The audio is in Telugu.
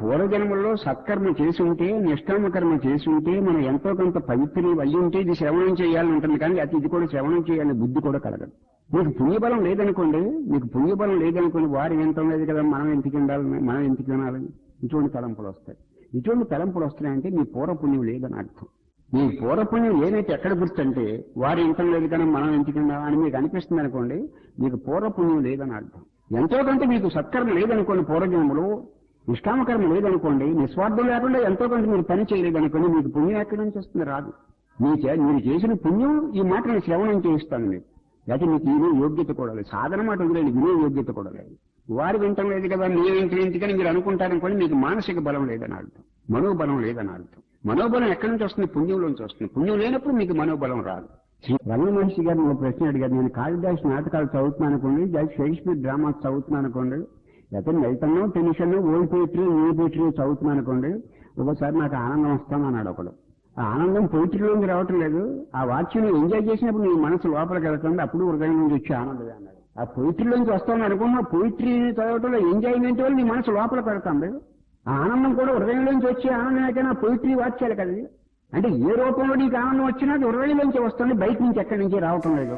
పూర్వజన్మల్లో సత్కర్మ చేసి ఉంటే నిష్కామ కర్మ చేసి ఉంటే మనం ఎంతో కొంత పవిత్రం వల్లి ఉంటే ఇది శ్రవణం చేయాలని ఉంటుంది కానీ అది ఇది కూడా శ్రవణం చేయాలని బుద్ధి కూడా కలగదు. మీకు పుణ్యబలం లేదనుకోండి మీకు పుణ్యబలం లేదనుకోండి వారు ఎంత లేదు కదా మనం ఎందుకు ఉండాలని మనం ఎందుకు వినాలని ఇటువంటి తలంపులు వస్తాయి. ఇటువంటి తలంపులు వస్తున్నాయంటే మీ పూర్వపుణ్యం లేదని అర్థం. మీ పూర్వపుణ్యం ఏదైతే ఎక్కడ గుర్తంటే వారు ఇంతం లేదు కానీ మనం ఎందుకున్నా అని మీకు అనిపిస్తుంది అనుకోండి మీకు పూర్వపుణ్యం లేదని అర్థం. ఎంతో కొంత మీకు సత్కర్మ లేదనుకోండి పూర్వజన్మలో నిష్కామకర్మ లేదనుకోండి నిస్వార్థం లేకుండా ఎంతో కొంత మీరు పని చేయలేదనుకోండి మీకు పుణ్యం ఎక్కడి నుంచి వస్తుంది రాదు. మీ మీరు చేసిన పుణ్యం ఈ మాటను శ్రవణం చేయిస్తాను మీకు లేకపోతే మీకు వినే యోగ్యత కూడా లేదు. సాధన మాట వదిలేదు వినే యోగ్యత కూడా లేదు. వారు వింటం లేదు కదా నేను ఇంటికని మీరు అనుకుంటారనుకోండి మీకు మానసిక బలం లేదని అర్థం. మనోబలం లేదని అర్థం. మనోబలం ఎక్కడి నుంచి వస్తుంది? పుణ్యంలోంచి వస్తుంది. పుణ్యం లేనప్పుడు మీకు మనోబలం రాదు. రమణ మహర్షి గారిని ప్రశ్న అడిగారు. నేను కాళిదాస్ నాటకాలు చదువుతున్నాను అనుకోండి షేక్స్పియర్ డ్రామాస్ చదువుతున్నాను అనుకోండి లేకపోతే వెళ్తున్నాం tension old poetry new poetry చదువుతున్నాను అనుకోండి ఒకసారి నాకు ఆనందం వస్తాను అన్నాడు ఒకడు. ఆ ఆనందం పోయిటరీలోంచి రావటం లేదు. ఆ వాక్యం ఎంజాయ్ చేసినప్పుడు నీ మనసు లోపలికి వెళ్తుంది అప్పుడు ఉరగడం నుంచి వచ్చే ఆనందమే అన్నాడు. ఆ పోయిటరీలోంచి వస్తామని అనుకున్నా పోయిటరీ చదవటంలో ఎంజాయ్మెంట్ వల్ల నీ మనసు లోపలికి వెళ్తుంది. ఆ ఆనందం కూడా హృదయంలోంచి వచ్చే ఆనందం అయితే నా పోయిటరీ కదా. అంటే ఏ రూపంలో నీకు ఆనందం వచ్చినా అది హృదయంలోంచి వస్తుంది బయట నుంచి ఎక్కడి నుంచి రావటం లేదు.